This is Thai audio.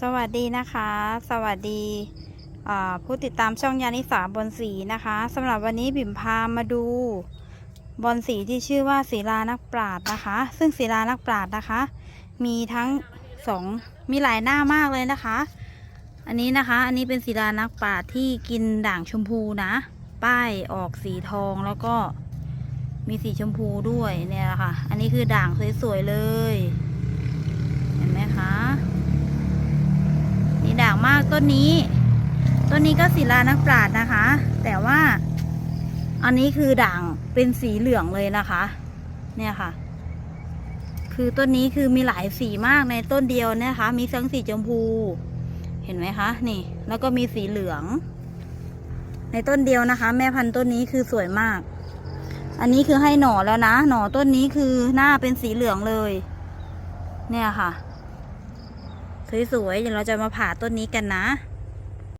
สวัสดีนะคะ สวัสดีผู้ติดตามช่องยานิสาบอนสีนะคะสำหรับวันนี้บิ่มพามาดูบอนสีที่ชื่อว่าศิลานักปราชญ์นะคะ ซึ่งศิลานักปราชญ์นะคะ มีทั้งสองมีหลายหน้ามากเลยนะคะ อันนี้นะคะ อันนี้เป็นศิลานักปราชญ์ที่กินด่างชมพูนะ ป้ายออกสีทองแล้วก็มีสีชมพูด้วยเนี่ยแหละค่ะ อันนี้คือด่างสวยๆเลย เห็นไหมคะ นี่ด่างมาก ต้นนี้ ต้นนี้ก็ศิลานักปราชญ์นะคะ แต่ว่า อันนี้คือด่างเป็นสีเหลืองเลยนะคะ เนี่ยค่ะ คือต้นนี้คือมีหลายสีมากในต้นเดียวเนี่ยนะคะ มีทั้งสีชมพู เห็นไหมคะ นี่ แล้วก็มีสีเหลือง ในต้นเดียวนะคะ แม่พันธุ์ต้นนี้คือสวยมาก อันนี้คือให้หน่อแล้วนะ หน่อต้นนี้คือหน้าเป็นสีเหลืองเลย เนี่ยค่ะ สวยๆเดี๋ยวเราจะมาผ่าต้นนี้กันนะ